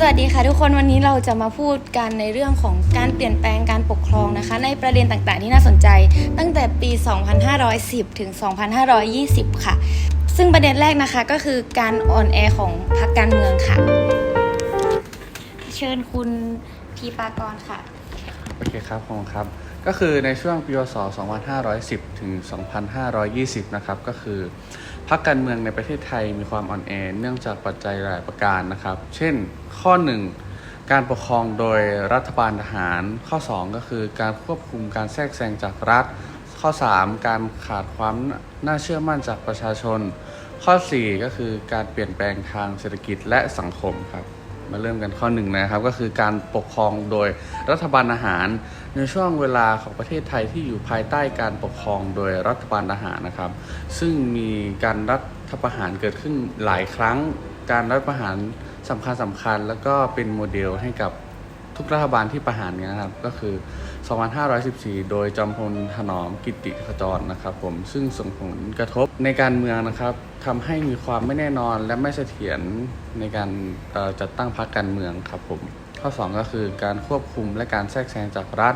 สวัสดีค่ะทุกคนวันนี้เราจะมาพูดกันในเรื่องของการเปลี่ยนแปลงการปกครองนะคะ ในประเด็นต่างๆที่น่าสนใจ ตั้งแต่ปี 2510 ถึง 2520 ค่ะ ซึ่งประเด็นแรกนะคะก็คือการออนแอร์ของพรรคการเมืองค่ะ เชิญคุณทีปากรค่ะ โอเคครับผมครับ ก็คือในช่วงปีพศ2510 ถึง 2520 นะครับ ก็คือ พรรคการเมืองในประเทศไทยมีความอ่อนแอเนื่องจากปัจจัยหลายประการนะครับ เช่น ข้อ 1 การปกครองโดยรัฐบาลทหาร ข้อ 2 ก็คือการควบคุมการแทรกแซงจากรัฐ ข้อ 3 การขาดความน่าเชื่อมั่นจากประชาชน ข้อ 4 ก็คือการเปลี่ยนแปลงทางเศรษฐกิจและสังคมครับ มาเริ่มกันข้อหนึ่งนะครับ ก็คือการปกครองโดยรัฐบาลทหาร ในช่วงเวลาของประเทศไทยที่อยู่ภายใต้การปกครองโดยรัฐบาลทหารนะครับ ซึ่งมีการรัฐประหารเกิดขึ้นหลายครั้ง การรัฐประหารสำคัญสำคัญ แล้วก็เป็นโมเดลให้กับทุกรัฐบาลที่ประหารเนี้นะครับก็คือ 2514 โดยจอมพลถนอมกิติขจรนะครับผมซึ่งส่งผลกระทบในการเมืองนะครับทำให้มีความไม่แน่นอนและไม่เสถียรในการจัดตั้งพรรคการเมืองครับผมข้อ 2 ก็คือการควบคุมและการแทรกแซงจากรัฐ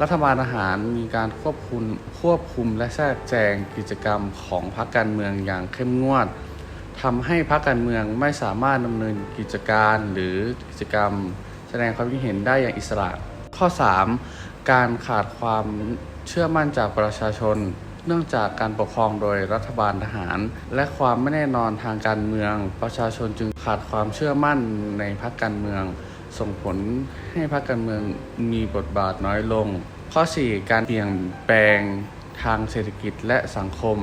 รัฐบาลทหารมีการควบคุมควบคุมและแทรกแซงกิจกรรมของพรรคการเมืองอย่างเข้มงวดทำให้พรรคการเมืองไม่สามารถดำเนินกิจการหรือกิจกรรม แสดงความคิดเห็นได้อย่างอิสระ ข้อ 3 การขาดความเชื่อมั่นจากประชาชน เนื่องจากการปกครองโดยรัฐบาลทหาร และความไม่แน่นอนทางการเมือง ประชาชนจึงขาดความเชื่อมั่นในพรรคการเมือง ส่งผลให้พรรคการเมืองมีบทบาทน้อยลง ข้อ 4 การเปลี่ยนแปลงทางเศรษฐกิจและสังคม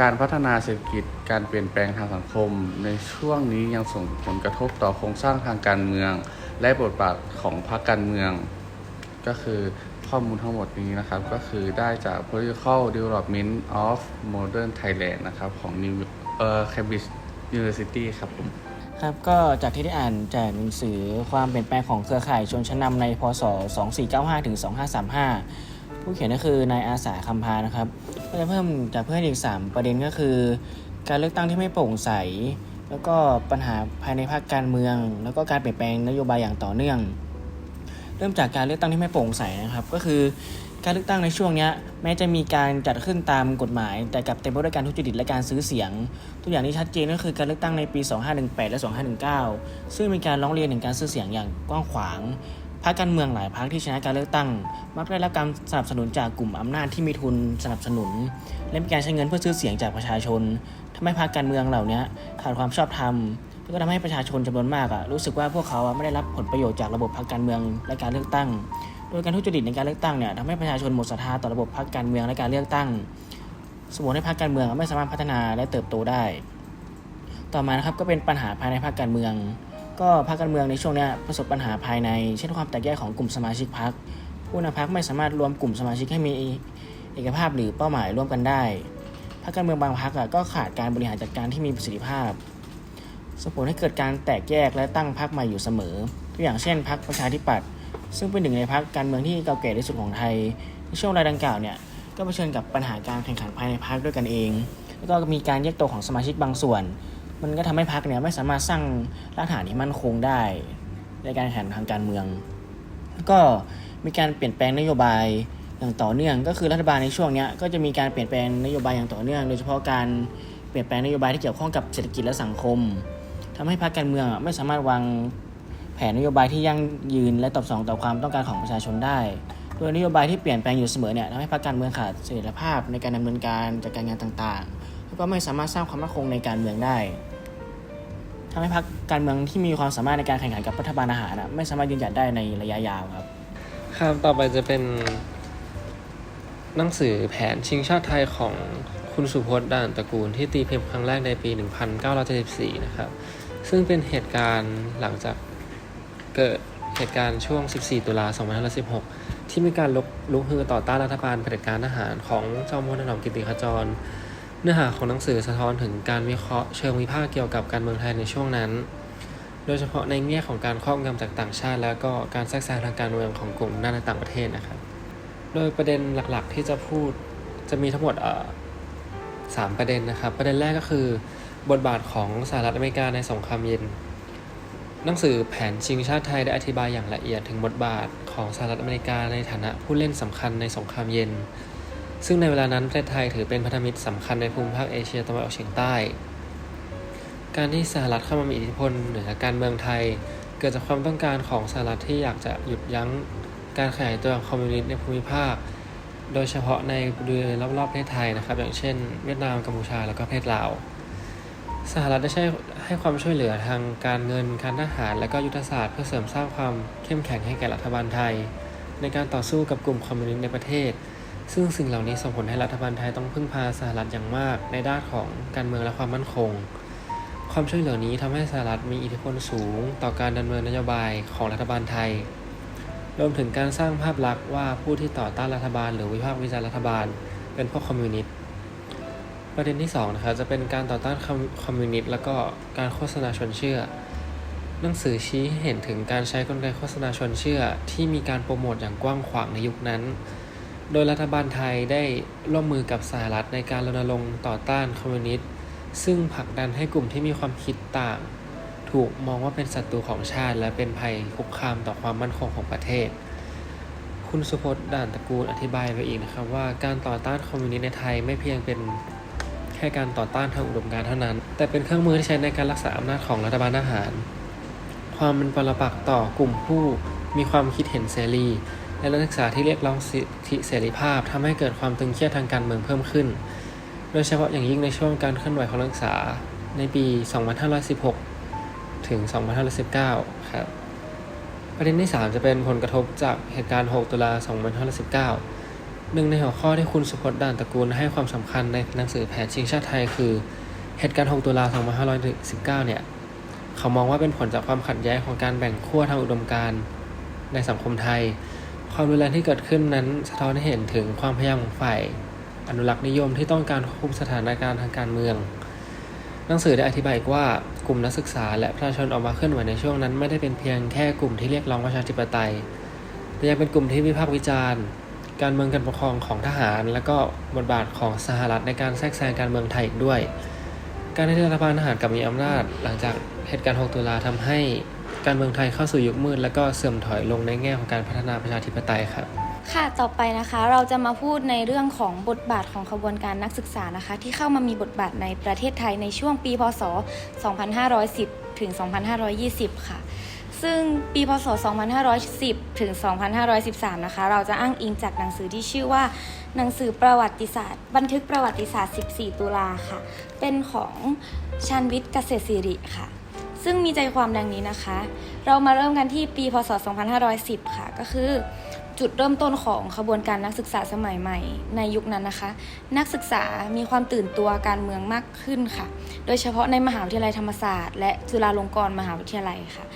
การพัฒนาเศรษฐกิจ การเปลี่ยนแปลงทางสังคม ในช่วงนี้ยังส่งผลกระทบต่อโครงสร้างทางการเมือง และบทบาทของพรรคการเมือง ก็คือข้อมูลทั้งหมดนี้นะครับ ก็คือได้จาก political development of modern Thailand นะครับ ของ New เอ่อ Cambridge University ครับผมครับก็จากที่ได้อ่านจากหนังสือความเปลี่ยนแปลงของเครือข่ายชนชั้นนำในพศ 2495ถึง2535 ผู้เขียนก็คือนายอาสาคำพานะครับก็จะเพิ่มจากเพื่อนอีก 3 ประเด็นก็คือ การเลือกตั้งที่ไม่โปร่งใส แล้วก็ปัญหาภายในภาคการเมือง แล้วก็การเปลี่ยนแปลงนโยบายอย่างต่อเนื่อง ริ่มจากการเลือกตั้งที่ไม่โปร่งใสนะครับ ก็คือการเลือกตั้งในช่วงนี้แม้จะมีการจัดขึ้นตามกฎหมาย แต่กับเต็มไปด้วยการทุจริตและการซื้อเสียง ตัวอย่างที่ชัดเจนก็คือการเลือกตั้งในปี 2518 และ 2519 ซึ่งมีการร้องเรียนถึงการซื้อเสียงอย่างกว้างขวางพรรคการเมืองหลายพรรคที่ชนะการเลือกตั้ง มักได้รับการสนับสนุนจากกลุ่มอำนาจที่มีทุนสนับสนุน และมีการใช้เงินเพื่อซื้อเสียงจากประชาชนทำให้พรรคการเมืองเหล่านี้ขาดความชอบธรรม ก็ทำให้ประชาชนจำนวนมากอะรู้สึกว่าพวกเขาอะไม่ได้รับผลประโยชน์จากระบบพรรคการเมืองและการเลือกตั้ง โดยการทุจริตในการเลือกตั้งเนี่ยทำให้ประชาชนหมดศรัทธาต่อระบบพรรคการเมืองและการเลือกตั้งสมมติให้พรรคการเมืองไม่สามารถพัฒนาและเติบโตได้ ต่อมานะครับก็เป็นปัญหาภายในพรรคการเมือง ก็พรรคการเมืองในช่วงนี้ประสบปัญหาภายใน เช่นความแตกแยกของกลุ่มสมาชิกพรรคผู้นำพรรคไม่สามารถรวมกลุ่มสมาชิกให้มีเอกภาพหรือเป้าหมายร่วมกันได้พรรคการเมืองบางพรรคอะก็ขาดการบริหารจัดการที่มีประสิทธิภาพ ส่งผลให้เกิดการแตกแยกและตั้งพรรคใหม่อยู่เสมอ ตัวอย่างเช่นพรรคประชาธิปัตย์ซึ่งเป็นหนึ่งในพรรคการเมืองที่เก่าแก่ที่สุดของไทยในช่วงเวลาดังกล่าวเนี่ยก็เผชิญกับปัญหาการแข่งขันภายในพรรคด้วยกันเอง แล้วก็มีการแยกตัวของสมาชิกบางส่วน มันก็ทำให้พรรคเนี่ยไม่สามารถสร้างรากฐานที่มั่นคงได้ ในการแข่งขันทางการเมือง แล้วก็มีการเปลี่ยนแปลงนโยบายอย่างต่อเนื่อง ก็คือรัฐบาลในช่วงเนี้ยก็จะมีการเปลี่ยนแปลงนโยบายอย่างต่อเนื่อง โดยเฉพาะการเปลี่ยนแปลงนโยบายที่เกี่ยวข้องกับเศรษฐกิจและสังคม ทำให้พรรคการเมืองไม่สามารถวางแผนนโยบายที่ยั่งยืนและตอบสนองต่อความต้องการของประชาชนได้ โดยนโยบายที่เปลี่ยนแปลงอยู่เสมอเนี่ยทำให้พรรคการเมืองขาดเสถียรภาพในการดำเนินการจัดการงานต่างๆ แล้วก็ไม่สามารถสร้างความมั่นคงในการเมืองได้ทำให้พรรคการเมืองที่มีความสามารถในการแข่งขันกับรัฐบาลอาหารอะไม่สามารถยืนหยัดได้ในระยะยาวครับครับต่อไปจะเป็นหนังสือแผนชิงชาติไทยของคุณสุพจน์ด่านตระกูลที่ตีพิมพ์ครั้งแรกในปี 1974 นะครับ ซึ่งเป็นเหตุการณ์หลังจากเกิดเหตุการณ์ช่วง 14 ตุลา2516 ที่มีการลุกลุกฮือต่อต้านรัฐบาลเผด็จการทหารของจอมพลถนอมกิติขจร เนื้อหาของหนังสือสะท้อนถึงการวิเคราะห์เชิงวิพากษ์เกี่ยวกับการเมืองไทยในช่วงนั้น โดยเฉพาะในแง่ของการครอบงำจากต่างชาติ แล้วก็การแทรกแซงทางการเมืองของกลุ่มอำนาในต่างประเทศนะครับ โดยประเด็นหลักๆที่จะพูดจะมีทั้งหมดสามประเด็นนะครับ ประเด็นแรกก็คือ บทบาทของสหรัฐอเมริกาในสงครามเย็น หนังสือแผนชิงชาติไทยได้อธิบายอย่างละเอียดถึงบทบาทของสหรัฐอเมริกาในฐานะผู้เล่นสำคัญในสงครามเย็น ซึ่งในเวลานั้นประเทศไทยถือเป็นพันธมิตรสำคัญในภูมิภาคเอเชียตะวันออกเฉียงใต้ การที่สหรัฐเข้ามามีอิทธิพลเหนือการเมืองไทย เกิดจากความต้องการของสหรัฐที่อยากจะหยุดยั้งการขยายตัวของคอมมิวนิสต์ในภูมิภาค โดยเฉพาะในบริเวณรอบๆประเทศไทยนะครับ อย่างเช่น เวียดนามกัมพูชาแล้วก็ประเทศลาว สหรัฐได้ใช้ให้ความช่วยเหลือทางการเงิน การทหาร และก็ยุทธศาสตร์เพื่อเสริมสร้างความเข้มแข็งให้แก่รัฐบาลไทย ในการต่อสู้กับกลุ่มคอมมิวนิสต์ในประเทศ ซึ่งสิ่งเหล่านี้ส่งผลให้รัฐบาลไทยต้องพึ่งพาสหรัฐอย่างมากในด้านของการเมืองและความมั่นคง ความช่วยเหลือนี้ทำให้สหรัฐมีอิทธิพลสูง ต่อการดำเนินนโยบายของรัฐบาลไทย รวมถึงการสร้างภาพลักษณ์ว่าผู้ที่ต่อต้านรัฐบาล หรือวิพากษ์วิจารณ์รัฐบาล เป็นพวกคอมมิวนิสต์ ประเด็นที่2นะครับจะเป็นการต่อต้านคอมมิวนิสต์แล้วก็การโฆษณาชวนเชื่อ หนังสือชี้ให้เห็นถึงการใช้กลไกโฆษณาชวนเชื่อ ที่มีการโปรโมทอย่างกว้างขวางในยุคนั้น โดยรัฐบาลไทยได้ร่วมมือกับสหรัฐในการรณรงค์ต่อต้านคอมมิวนิสต์ซึ่งผลักดันให้กลุ่มที่มีความคิดต่าง ถูกมองว่าเป็นศัตรูของชาติ และเป็นภัยคุกคามต่อความมั่นคงของประเทศ คุณสุพจน์ด่านตระกูลอธิบายไปอีกนะครับว่าการต่อต้านคอมมิวนิสต์ในไทยไม่เพียงเป็น ค่การต่อต้านทางอุดมการณ์เท่านั้น แต่เป็นเครื่องมือที่ใช้ในการรักษาอำนาจของรัฐบาลทหาร ความเป็นปรปักษ์ต่อกลุ่มผู้มีความคิดเห็นเสรี และนักศึกษาที่เรียกร้องสิทธิเสรีภาพทำให้เกิดความตึงเครียดทางการเมืองเพิ่มขึ้น โดยเฉพาะอย่างยิ่งในช่วงการเคลื่อนไหวของนักศึกษาในปี 2516 ถึง 2519 ครับ ประเด็นที่ 3 จะเป็นผลกระทบจากเหตุการณ์ 6 ตุลา 2519 หนึ่งในหัวข้อที่คุณสุพจน์ด่านตระกูลให้ความสำคัญในหนังสือแผนชิงชาติไทยคือ เหตุการณ์ 6 ตุลา 2519 เนี่ย เขามองว่าเป็นผลจากความขัดแย้งของการแบ่งขั้วทางอุดมการณ์ในสังคมไทย ความรุนแรงที่เกิดขึ้นนั้นสะท้อนให้เห็นถึงความพยายามของฝ่าย อนุรักษ์นิยมที่ต้องการควบคุมสถานการณ์ทางการเมือง หนังสือได้อธิบายว่ากลุ่มนักศึกษา และประชาชนออกมาเคลื่อนไหวในช่วงนั้น ไม่ได้เป็นเพียงแค่กลุ่มที่เรียกร้องประชาธิปไตย แต่ยังเป็นกลุ่มที่วิพากษ์วิจารณ์ การเมืองการปกครองของทหาร และก็บทบาทของสหรัฐในการแทรกแซงการเมืองไทยอีกด้วย การที่รัฐบาลทหารกลับมีอำนาจ หลังจากเหตุการณ์ 6 ตุลาทำให้การเมืองไทยเข้าสู่ยุคมืด และก็เสื่อมถอยลงในแง่ของการพัฒนาประชาธิปไตยครับค่ะ ต่อไปนะคะ เราจะมาพูดในเรื่องของบทบาทของขบวนการนักศึกษานะคะ ที่เข้ามามีบทบาทในประเทศไทยในช่วงปี พศ 2510 ถึง 2520 ค่ะ ซึ่งปีพศ 2510 ถึง 2513 นะคะ เราจะอ้างอิงจากหนังสือที่ชื่อว่า หนังสือประวัติศาสตร์ บันทึกประวัติศาสตร์ 14 ตุลาค่ะ เป็นของชันวิทย์เกษตรศิริค่ะ ซึ่งมีใจความดังนี้นะคะ เรามาเริ่มกันที่ปีพศ 2510 ค่ะ ก็คือจุดเริ่มต้นของขบวนการนักศึกษาสมัยใหม่ในยุคนั้นนะคะ นักศึกษามีความตื่นตัวการเมืองมากขึ้นค่ะ โดยเฉพาะในมหาวิทยาลัยธรรมศาสตร์ และจุฬาลงกรณ์มหาวิทยาลัยค่ะ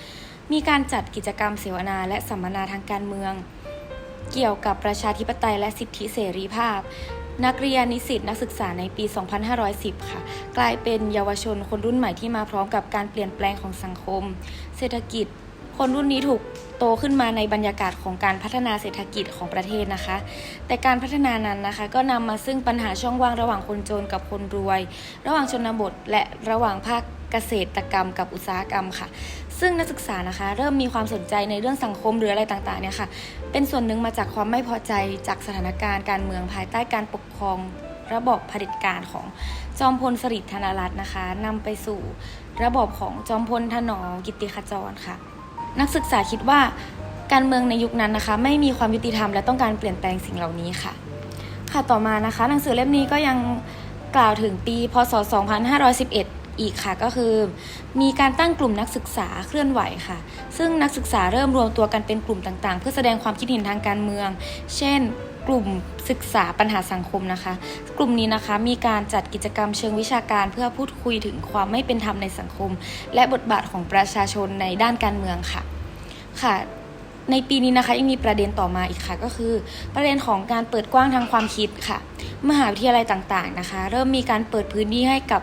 มีการจัดกิจกรรมเสวนาและสัมมนาทางการเมือง เกี่ยวกับประชาธิปไตยและสิทธิเสรีภาพ นักเรียนนิสิตนักศึกษาในปี 2510 ค่ะ กลายเป็นเยาวชนคนรุ่นใหม่ที่มาพร้อมกับการเปลี่ยนแปลงของสังคม เศรษฐกิจ คนรุ่นนี้ถูกโตขึ้นมาในบรรยากาศของการพัฒนาเศรษฐกิจของประเทศนะคะ แต่การพัฒนานั้นนะคะ ก็นำมาซึ่งปัญหาช่องว่างระหว่างคนจนกับคนรวย ระหว่างชนบทและระหว่างภาคเกษตรกรรมกับอุตสาหกรรมค่ะ ซึ่งนักศึกษานะคะ เริ่มมีความสนใจในเรื่องสังคมหรืออะไรต่างๆเนี่ยค่ะ เป็นส่วนหนึ่งมาจากความไม่พอใจจากสถานการณ์การเมืองภายใต้การปกครองระบบเผด็จการของจอมพลสฤษดิ์ธนรัตน์นะคะนำไปสู่ระบบของจอมพลถนอมกิตติขจรค่ะ นักศึกษาคิดว่าการเมืองในยุคนั้นนะคะ ไม่มีความยุติธรรมและต้องการเปลี่ยนแปลงสิ่งเหล่านี้ค่ะ ค่ะต่อมานะคะ หนังสือเล่มนี้ก็ยังกล่าวถึงปี พศ 2511 อีกค่ะก็คือ มีการตั้งกลุ่มนักศึกษาเคลื่อนไหวค่ะ ซึ่งนักศึกษาเริ่มรวมตัวกันเป็นกลุ่มต่างๆ เพื่อแสดงความคิดเห็นทางการเมือง เช่น กลุ่มศึกษาปัญหาสังคมนะคะ กลุ่มนี้นะคะมีการจัดกิจกรรมเชิงวิชาการเพื่อพูดคุยถึงความไม่เป็นธรรมในสังคม และบทบาทของประชาชนในด้านการเมืองค่ะ ค่ะ ในปีนี้นะคะยังมีประเด็นต่อมาอีกค่ะ ก็คือ ประเด็นของการเปิดกว้างทางความคิดค่ะ มหาวิทยาลัยต่างๆนะคะ เริ่มมีการเปิดพื้นที่ให้กับ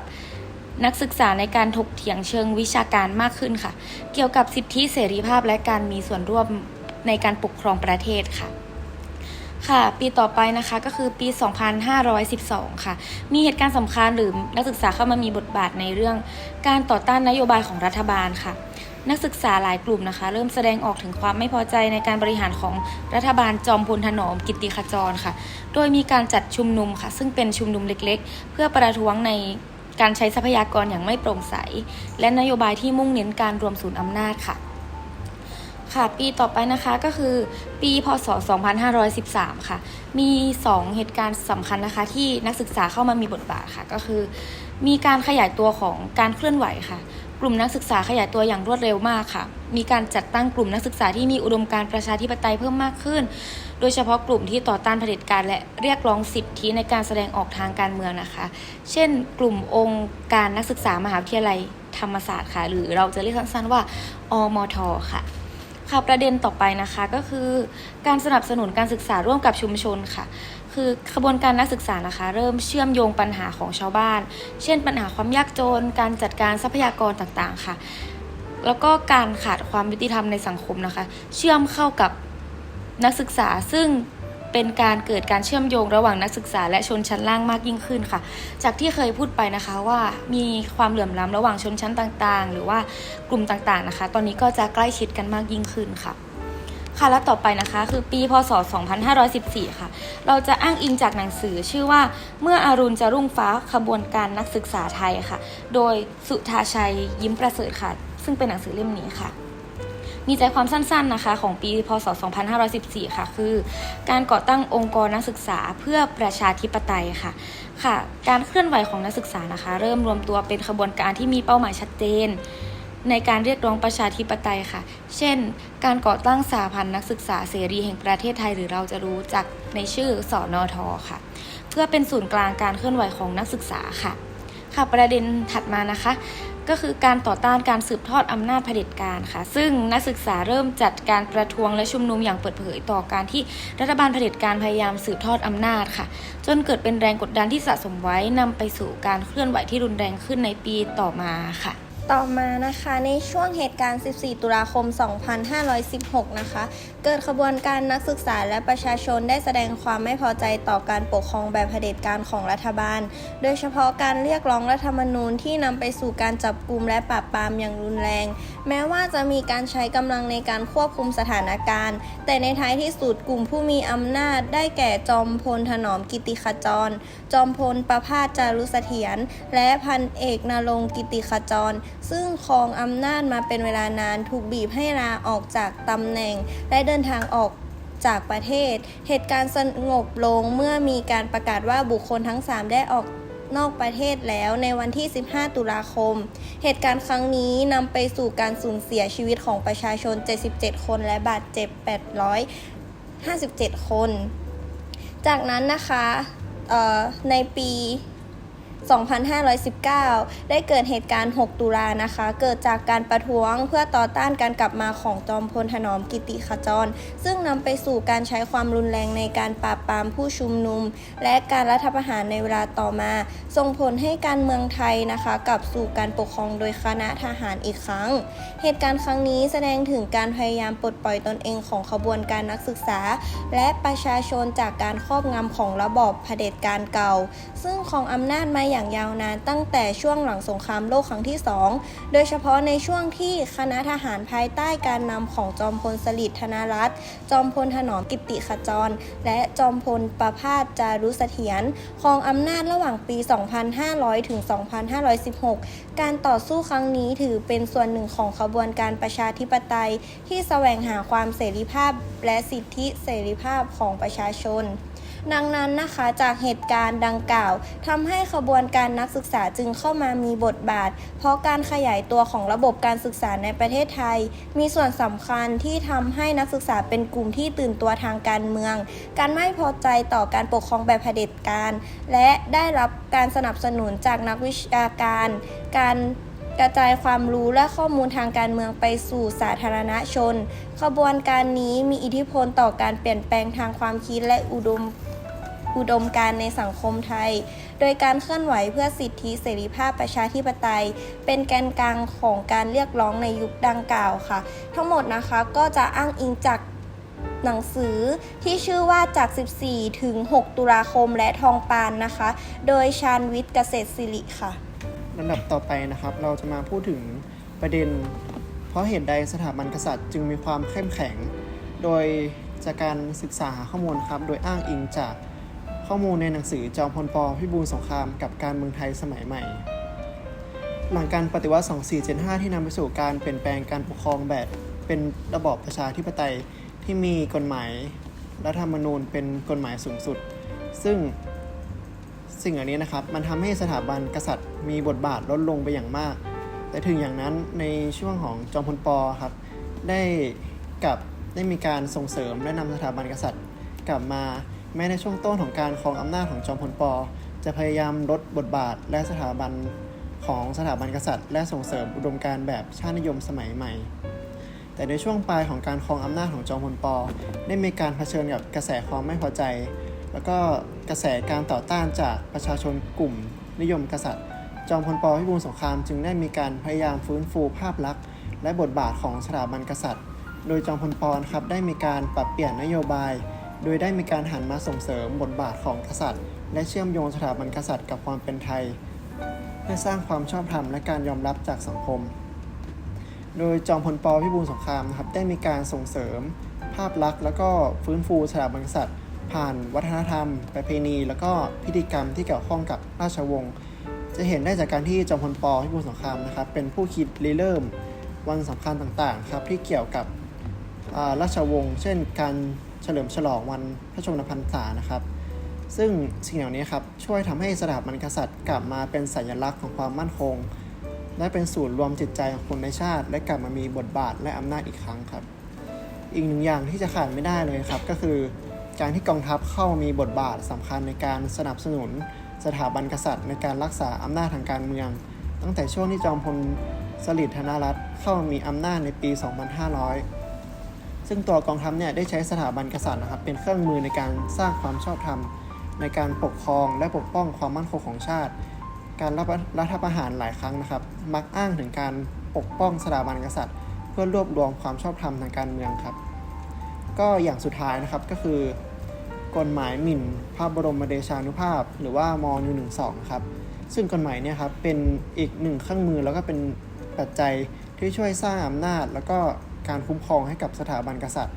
นักศึกษาในการถกเถียงเชิงวิชาการมากขึ้นค่ะ เกี่ยวกับสิทธิเสรีภาพและการมีส่วนร่วมในการปกครองประเทศค่ะ ค่ะ ปีต่อไปนะคะก็คือปี 2512 ค่ะ มีเหตุการณ์สำคัญหรือนักศึกษาเข้ามามีบทบาทในเรื่อง การต่อต้านนโยบายของรัฐบาลค่ะ นักศึกษาหลายกลุ่มนะคะ เริ่มแสดงออกถึงความไม่พอใจในการบริหารของรัฐบาลจอมพลถนอมกิตติขจรค่ะ โดยมีการจัดชุมนุมค่ะ ซึ่งเป็นชุมนุมเล็กๆ เพื่อประท้วงในการใช้ทรัพยากรอย่างไม่โปร่งใส และนโยบายที่มุ่งเน้นการรวมศูนย์อำนาจค่ะ ค่ะปีต่อไปนะคะก็คือปีพศ 2513 ค่ะ มี 2 เหตุการณ์สำคัญนะคะ ที่นักศึกษาเข้ามามีบทบาทค่ะ ก็คือ มีการขยายตัวของการเคลื่อนไหวค่ะ กลุ่มนักศึกษาขยายตัวอย่างรวดเร็วมากค่ะ มีการจัดตั้งกลุ่มนักศึกษาที่มีอุดมการประชาธิปไตยเพิ่มมากขึ้น โดยเฉพาะกลุ่มที่ต่อต้านเผด็จการและเรียกร้องสิทธิในการแสดงออกทางการเมืองนะคะ เช่น กลุ่มองค์การนักศึกษามหาวิทยาลัยธรรมศาสตร์ค่ะ หรือเราจะเรียกสั้นๆว่าอมทค่ะ ค่ะประเด็นต่อไปนะคะก็คือการสนับสนุนการศึกษาร่วมกับชุมชนค่ะคือขบวนการนักศึกษานะคะ เริ่มเชื่อมโยงปัญหาของชาวบ้าน เช่น ปัญหาความยากจน การจัดการทรัพยากรต่างๆค่ะ แล้วก็การขาดความยุติธรรมในสังคมนะคะ เชื่อมเข้ากับนักศึกษาซึ่ง เป็นการเกิดการเชื่อมโยงระหว่างนักศึกษาและชนชั้นล่างมากยิ่งขึ้นค่ะ จากที่เคยพูดไปนะคะว่ามีความเหลื่อมล้ำระหว่างชนชั้นต่างๆ หรือว่ากลุ่มต่างๆนะคะ ตอนนี้ก็จะใกล้ชิดกันมากยิ่งขึ้นค่ะค่ะแล้วต่อไปนะคะคือปีพศ 2514 ค่ะ เราจะอ้างอิงจากหนังสือชื่อว่าเมื่ออารุณจะรุ่งฟ้าขบวนการนักศึกษาไทยค่ะ โดยสุธาชัยยิ้มประเสริฐค่ะ ซึ่งเป็นหนังสือเล่มนี้ค่ะ มีใจความสั้นๆนะคะ ของปีพศ 2514 ค่ะ คือ การก่อตั้งองค์กรนักศึกษาเพื่อประชาธิปไตยค่ะค่ะ การเคลื่อนไหวของนักศึกษานะคะ เริ่มรวมตัวเป็นขบวนการที่มีเป้าหมายชัดเจน ในการเรียกร้องประชาธิปไตยค่ะ เช่น การก่อตั้งสาพันธ์นักศึกษาเสรีแห่งประเทศไทยหรือเราจะรู้จักในชื่อสอนอทอค่ะ เพื่อเป็นศูนย์กลางการเคลื่อนไหวของนักศึกษาค่ะค่ะประเด็นถัดมานะคะ ก็คือการต่อต้านการสืบทอดอำนาจเผด็จการค่ะ ซึ่งนักศึกษาเริ่มจัดการประท้วงและชุมนุมอย่างเปิดเผยต่อการที่รัฐบาลเผด็จการพยายามสืบทอดอำนาจค่ะ จนเกิดเป็นแรงกดดันที่สะสมไว้นำไปสู่การเคลื่อนไหวที่รุนแรงขึ้นในปีต่อมาค่ะ ต่อมานะคะในช่วงเหตุการณ์ 14 ตุลาคม 2516 นะคะ เกิดขบวนการนักศึกษาและประชาชนได้แสดงความไม่พอใจต่อการปกครองแบบเผด็จการของรัฐบาล โดยเฉพาะการเรียกร้องรัฐธรรมนูญที่นำไปสู่การจับกลุ่มและปราบปรามอย่างรุนแรง แม้ว่าจะมีการใช้กำลังในการควบคุมสถานการณ์ แต่ในท้ายที่สุดกลุ่มผู้มีอำนาจ ได้แก่จอมพลถนอมกิติขจร จอมพลประภาสจารุเสถียรและพันเอกนรงกิติขจรซึ่งครองอำนาจมาเป็นเวลานานถูกบีบให้ลาออกจากตำแหน่ง และเดินทางออกจากประเทศ เหตุการณ์สงบลงเมื่อมีการประกาศว่าบุคคลทั้ง 3 ได้ออกนอกประเทศแล้วในวันที่ 15 ตุลาคม เหตุการณ์ครั้งนี้นำไปสู่การสูญเสียชีวิตของประชาชน 77 คนและบาดเจ็บ 857 คน จากนั้นนะคะในปี 2519 ได้เกิดเหตุการณ์ 6 ตุลานะคะ เกิดจากการประท้วงเพื่อต่อต้านการกลับมาของจอมพลถนอมกิติขจร ซึ่งนำไปสู่การใช้ความรุนแรงในการปราบปรามผู้ชุมนุม และการรัฐประหารในเวลาต่อมา ส่งผลให้การเมืองไทยนะคะกลับสู่การปกครองโดยคณะทหารอีกครั้ง เหตุการณ์ครั้งนี้แสดงถึงการพยายามปลดปล่อยตนเองของขบวนการนักศึกษา และประชาชนจากการครอบงำของระบอบเผด็จการเก่า ซึ่งของอำนาจมาอย่างยาวนานตั้งแต่ช่วงหลังสงครามโลกครั้งที่ 2 โดยเฉพาะในช่วงที่คณะทหารภายใต้การนำของจอมพลสฤษดิ์ธนรัตน์จอมพลถนอมกิติขจร และจอมพลประภาสจารุเสถียรครองอำนาจระหว่างปี 2500 ถึง 2516 การต่อสู้ครั้งนี้ถือเป็นส่วนหนึ่งของขบวนการประชาธิปไตย ที่แสวงหาความเสรีภาพและสิทธิเสรีภาพของประชาชน ดังนั้นนะคะจากเหตุการณ์ดังกล่าวทำให้ขบวนการนักศึกษาจึงเข้ามามีบทบาท เพราะการขยายตัวของระบบการศึกษาในประเทศไทย มีส่วนสำคัญที่ทำให้นักศึกษาเป็นกลุ่มที่ตื่นตัวทางการเมือง การไม่พอใจต่อการปกครองแบบเผด็จการ และได้รับการสนับสนุนจากนักวิชาการ การกระจายความรู้และข้อมูลทางการเมืองไปสู่สาธารณชน ขบวนการนี้มีอิทธิพลต่อการเปลี่ยนแปลงทางความคิดและอุดม อุดมการณ์ในสังคมไทย โดยการเคลื่อนไหวเพื่อสิทธิเสรีภาพประชาธิปไตย เป็นแกนกลางของการเรียกร้องในยุคดังกล่าวค่ะ ทั้งหมดนะคะก็จะอ้างอิงจากหนังสือที่ชื่อว่าจาก 14 ถึง 6 ตุลาคมและทองปานนะคะ โดยชาญวิทย์เกษตรศิริค่ะลำดับต่อไปนะครับ เราจะมาพูดถึงประเด็น เพราะเหตุใดสถาบันกษัตริย์จึงมีความเข้มแข็ง โดยจากการศึกษาหาข้อมูลครับ โดยอ้างอิงจาก ข้อมูลในหนังสือจอมพลปพิบูลสงครามกับการเมืองไทยสมัยใหม่ หลังการปฏิวัติ 2475 ที่นำไปสู่การเปลี่ยนแปลงการปกครองแบบเป็นระบอบประชาธิปไตยที่มีกฎหมายรัฐธรรมนูญเป็นกฎหมายสูงสุด ซึ่งสิ่งเหล่านี้นะครับ มันทำให้สถาบันกษัตริย์มีบทบาทลดลงไปอย่างมาก แต่ถึงอย่างนั้นในช่วงของจอมพลปครับ ได้กับได้มีการส่งเสริมและนำสถาบันกษัตริย์กลับมา แม้ในช่วงต้นของการครองอำนาจของจอมพลปจะพยายามลดบทบาทและสถาบันของสถาบันกษัตริย์ และส่งเสริมอุดมการแบบชาตินิยมสมัยใหม่ แต่ในช่วงปลายของการครองอำนาจของจอมพลปได้มีการเผชิญกับกระแสความไม่พอใจ แล้วก็กระแสการต่อต้านจากประชาชนกลุ่ม นิยมกษัตริย์ จอมพลปพิบูลสงครามจึงได้มีการพยายามฟื้นฟูภาพลักษณ์ และบทบาทของสถาบันกษัตริย์ โดยจอมพลปนะครับได้มีการปรับเปลี่ยนนโยบาย โดยได้มีการหันมาส่งเสริมบทบาทของกษัตริย์ และเชื่อมโยงสถาบันกษัตริย์กับความเป็นไทย เพื่อสร้างความชอบธรรมและการยอมรับจากสังคม โดยจอมพลปพิบูลสงครามนะครับได้มีการส่งเสริม ภาพลักษณ์แล้วก็ฟื้นฟูสถาบันกษัตริย์ ผ่านวัฒนธรรม ประเพณี แล้วก็พิธีกรรมที่เกี่ยวข้องกับราชวงศ์จะเห็นได้จากการที่จอมพลปพิบูลสงครามนะครับเป็นผู้คิดริเริ่มวันสำคัญต่างๆครับที่เกี่ยวกับราชวงศ์เช่น การ เฉลิมฉลองวันพระชนมพรรษานะครับ ซึ่งสิ่งเหล่านี้ครับช่วยทำให้สถาบันกษัตริย์กลับมาเป็นสัญลักษณ์ของความมั่นคง และเป็นศูนย์รวมจิตใจของคนในชาติ และกลับมามีบทบาทและอำนาจอีกครั้งครับ อีกหนึ่งอย่างที่จะขาดไม่ได้เลยครับ ก็คือการที่กองทัพเข้ามีบทบาทสำคัญในการสนับสนุนสถาบันกษัตริย์ในการรักษาอำนาจทางการเมือง ตั้งแต่ช่วงที่จอมพลสฤษดิ์ธนรัตน์เข้ามีอำนาจในปี 2500 ซึ่งตัวกองทัพเนี่ยได้ใช้สถาบันกษัตริย์นะครับเป็นเครื่องมือในการสร้างความชอบธรรม ในการปกครองและปกป้องความมั่นคงของชาติ การรับรัฐประหารหลายครั้งนะครับ มักอ้างถึงการปกป้องสถาบันกษัตริย์ เพื่อรวบรวมความชอบธรรมทางการเมืองครับ ก็อย่างสุดท้ายนะครับก็คือกฎหมายหมิ่นพระบรมเดชานุภาพ หรือว่าม112นะครับซึ่งกฎหมายเนี่ยครับเป็นอีกหนึ่งเครื่องมือแล้วก็เป็นปัจจัยที่ช่วยสร้างอำนาจแล้วก็ การคุ้มครองให้กับสถาบันกษัตริย์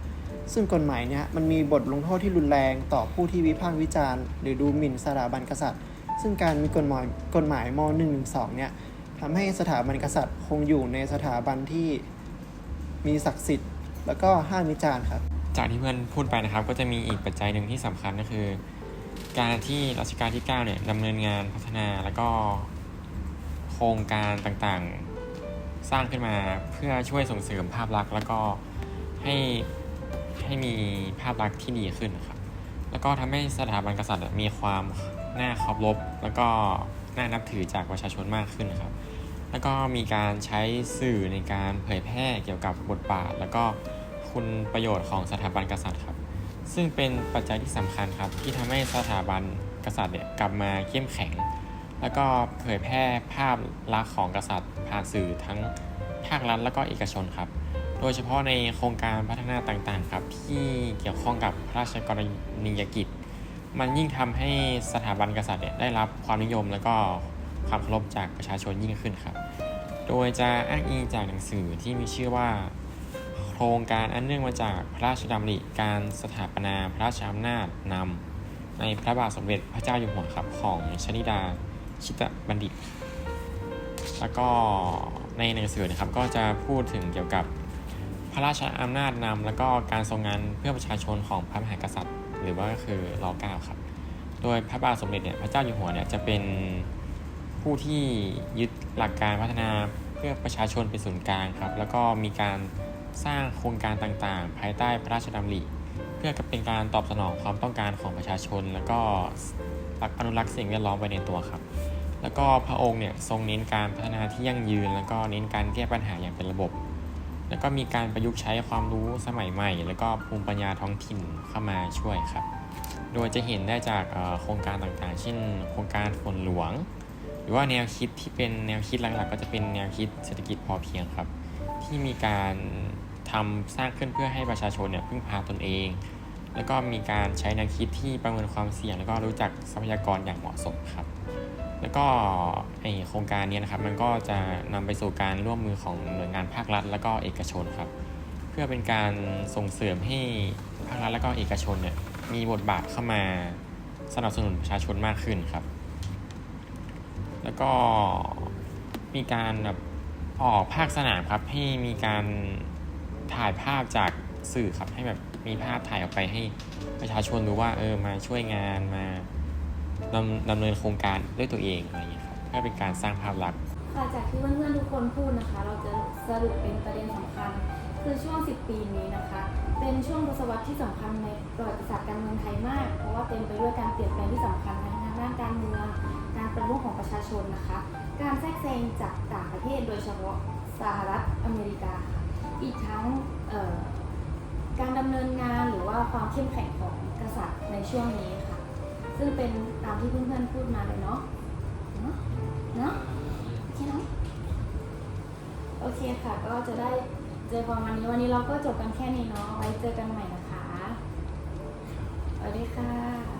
ซึ่งกฎหมายเนี่ยมันมีบทลงโทษที่รุนแรงต่อผู้ที่วิพากษ์วิจารณ์ หรือดูหมิ่นสถาบันกษัตริย์ ซึ่งการมีกฎหมายกฎหมายม .112 เนี่ยทำให้สถาบันกษัตริย์คงอยู่ในสถาบันที่มีศักดิ์สิทธิ์ แล้วก็ห้ามวิจารณ์ครับ จากที่เพื่อนพูดไปนะครับ ก็จะมีอีกปัจจัยหนึ่งที่สำคัญก็คือ การที่รัชกาลที่9เนี่ยดำเนินงานพัฒนาแล้วก็โครงการต่างๆ สร้างขึ้นมาเพื่อช่วยส่งเสริมภาพลักษณ์แล้วก็ให้ให้มีภาพลักษณ์ที่ดีขึ้นครับ แล้วก็ทำให้สถาบันกษัตริย์มีความน่าเคารพแล้วก็น่านับถือจากประชาชนมากขึ้นครับ แล้วก็มีการใช้สื่อในการเผยแพร่เกี่ยวกับบทบาท แล้วก็คุณประโยชน์ของสถาบันกษัตริย์ครับ ซึ่งเป็นปัจจัยที่สำคัญครับที่ทำให้สถาบันกษัตริย์เนี่ยกลับมาเข้มแข็ง แล้วก็เผยแพร่ภาพลักษณ์ของกษัตริย์ ผ่านสื่อทั้งภาครัฐแล้วก็เอกชนครับ โดยเฉพาะในโครงการพัฒนาต่างๆครับที่เกี่ยวข้องกับพระราชกรณียกิจ มันยิ่งทำให้สถาบันกษัตริย์เนี่ยได้รับความนิยมแล้วก็ความเคารพจากประชาชนยิ่งขึ้นครับ โดยจะอ้างอิงจากหนังสือที่มีชื่อว่า โครงการอันเนื่องมาจากพระราชดำริการสถาปนาพระราชอำนาจนำในพระบาทสมเด็จพระเจ้าอยู่หัวครับของชนิดา ชิตบัณฑิต แล้วก็ในหนังสือนะครับก็จะพูดถึงเกี่ยวกับพระราชอำนาจนำแล้วก็การทรงงานเพื่อประชาชนของพระมหากษัตริย์ หรือว่าก็คือรอเก้าครับ โดยพระบาทสมเด็จเนี่ยพระเจ้าอยู่หัวเนี่ยจะเป็นผู้ที่ยึดหลักการพัฒนาเพื่อประชาชนเป็นศูนย์กลางครับ แล้วก็มีการสร้างโครงการต่างๆ ภายใต้พระราชดำริ เพื่อเป็นการตอบสนองความต้องการของประชาชน แล้วก็ รักอนุรักษ์สิ่งแวดล้อมไปในตัวครับ แล้วก็พระองค์เนี่ยทรงเน้นการพัฒนาที่ยั่งยืน แล้วก็เน้นการแก้ปัญหาอย่างเป็นระบบ แล้วก็มีการประยุกต์ใช้ความรู้สมัยใหม่ แล้วก็ภูมิปัญญาท้องถิ่นเข้ามาช่วยครับ โดยจะเห็นได้จากโครงการต่างๆ เช่น โครงการฝนหลวง หรือว่าแนวคิดที่เป็นแนวคิดหลักๆ ก็จะเป็นแนวคิดเศรษฐกิจพอเพียงครับ ที่มีการทำสร้างขึ้นเพื่อให้ประชาชนเนี่ยพึ่งพาตนเอง แล้วก็มีการใช้แนวคิดที่ประเมินความเสี่ยง แล้วก็รู้จักทรัพยากรอย่างเหมาะสมครับ แล้วก็ไอโครงการนี้นะครับ มันก็จะนำไปสู่การร่วมมือของหน่วยงานภาครัฐ แล้วก็เอกชนครับ เพื่อเป็นการส่งเสริมให้ภาครัฐและก็เอกชนเนี่ยมีบทบาทเข้ามาสนับสนุนประชาชนมากขึ้นครับ แล้วก็มีการแบบออกภาคสนามครับให้มีการถ่ายภาพจากสื่อครับให้แบบ มีภาพถ่ายออกไปให้ประชาชนดูว่าเออมาช่วยงานมาดำดำเนินโครงการด้วยตัวเองอะไรอย่างเงี้ยครับเพื่อเป็นการสร้างภาพลักษณ์ค่ะจากที่เพื่อนๆทุกคนพูดนะคะ เราจะสรุปเป็นประเด็นสำคัญ คือช่วง 10 ปีนี้นะคะ เป็นช่วงทศวรรษที่สำคัญในประวัติศาสตร์การเมืองไทยมาก เพราะว่าเต็มไปด้วยการเปลี่ยนแปลงที่สำคัญทั้งทางด้านการเมืองการประท้วงของประชาชนนะคะ การแทรกแซงจากต่างประเทศโดยเฉพาะสหรัฐอเมริกา อีกทั้ง การดำเนินงานหรือว่าความเข้มแข็งของกษัตริย์ในช่วงนี้ค่ะ ซึ่งเป็นตามที่เพื่อนๆพูดมาเลยเนาะเนาะโอเคเนาะโอเคค่ะ ก็จะได้เจอกันวันนี้วันนี้เราก็จบกันแค่นี้เนาะไว้เจอกันใหม่นะคะสวัสดีค่ะ